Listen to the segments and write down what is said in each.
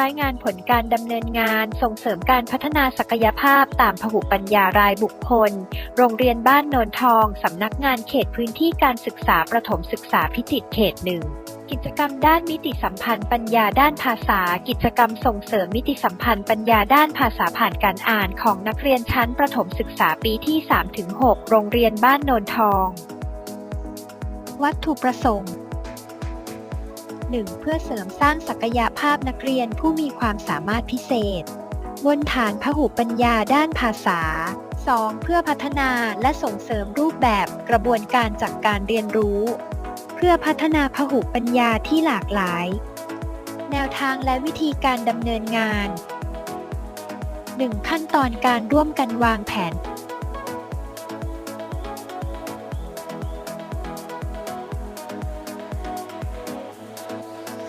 รายงานผลการดำเนินงานส่งเสริมการพัฒนาศักยภาพตามพหุปัญญารายบุคคล โรงเรียนบ้านโนนทอง สำนักงานเขตพื้นที่การศึกษาประถมศึกษาพิจิตรเขตหนึ่งกิจกรรมด้านมิติสัมพันธ์ปัญญาด้านภาษา กิจกรรมส่งเสริมมิติสัมพันธ์ปัญญาด้านภาษาผ่านการอ่านของนักเรียนชั้นประถมศึกษาปีที่ 3-6 โรงเรียนบ้านโนนทอง วัตถุประสงค์ 1. เพื่อเสริมสร้างศักยภาพนักเรียนผู้มีความสามารถพิเศษ บนฐานพหุปัญญาด้านภาษา 2. เพื่อพัฒนาและส่งเสริมรูปแบบกระบวนการจากการเรียนรู้ เพื่อพัฒนาพหุปัญญาที่หลากหลาย แนวทางและวิธีการดำเนินงาน 1. ขั้นตอนการร่วมกันวางแผน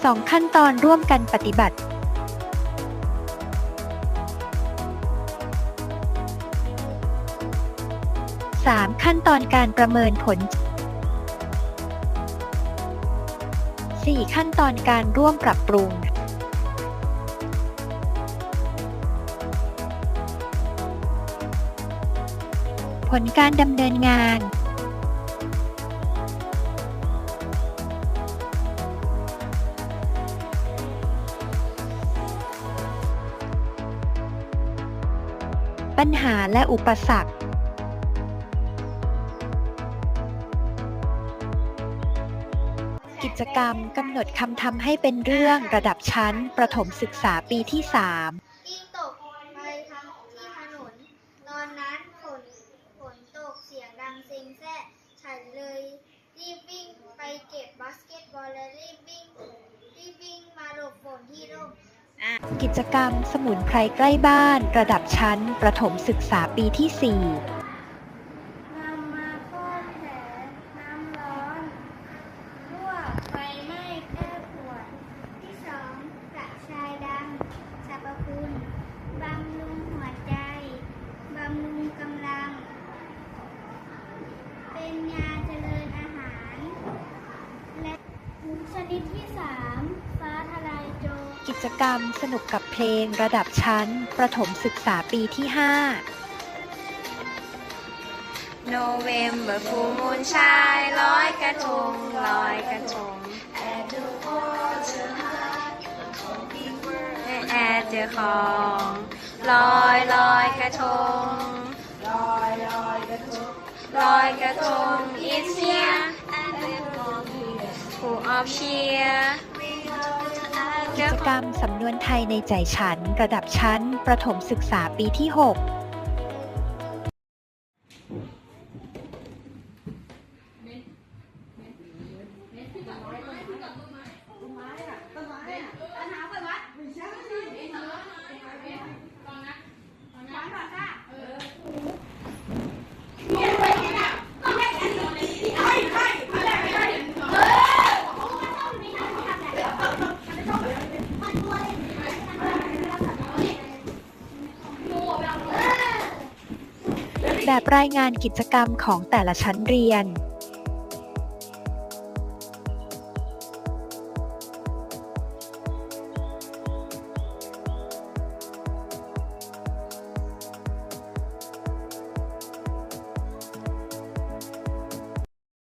2 ขั้นตอนร่วมกันปฏิบัติ 3. ขั้นตอนการประเมินผล 4. ขั้นตอนการร่วมปรับปรุง ผลการดำเนินงาน ปัญหาและอุปสรรคกิจกรรมกำหนดคำทำให้เป็นเรื่องระดับชั้น ประถมศึกษาปีที่ 3 กิ้งตกไปทางที่ถนน ตอนนั้นฝนฝนตกเสียงดังเซ็งแซ่ฉันเลยรีบวิ่งไปเก็บบาสเกตบอลและรีบวิ่งรีบวิ่งมาหลบฝนที่ร่ม กิจกรรมสมุนไพรใกล้บ้าน ระดับชั้น ประถมศึกษาปีที่ 4 นำมาทอดแผลน้ำร้อนลวกไฟไหม้แก้ปวด ที่สองกระชายดำสรรพคุณบำรุงหัวใจ บำรุงกำลัง เป็นยาเจริญอาหาร และชนิดที่สามฟ้าทลายโจกรรมสนุกกับเพลงระดับชั้น ประถมศึกษาปีที่ 5 November full moon shine ลอยกระทงลอยกระทง at the water high at the คลองลอยลอยกระทงลอยลอยกระทงลอยกระทง it's here and everyone full of cheer กิ จกรรมสำนวนไทยในใจฉัน ระดับชั้น ประถมศึกษาปีที่ 6 แบบรายงานกิจกรรมของแต่ละชั้นเรียน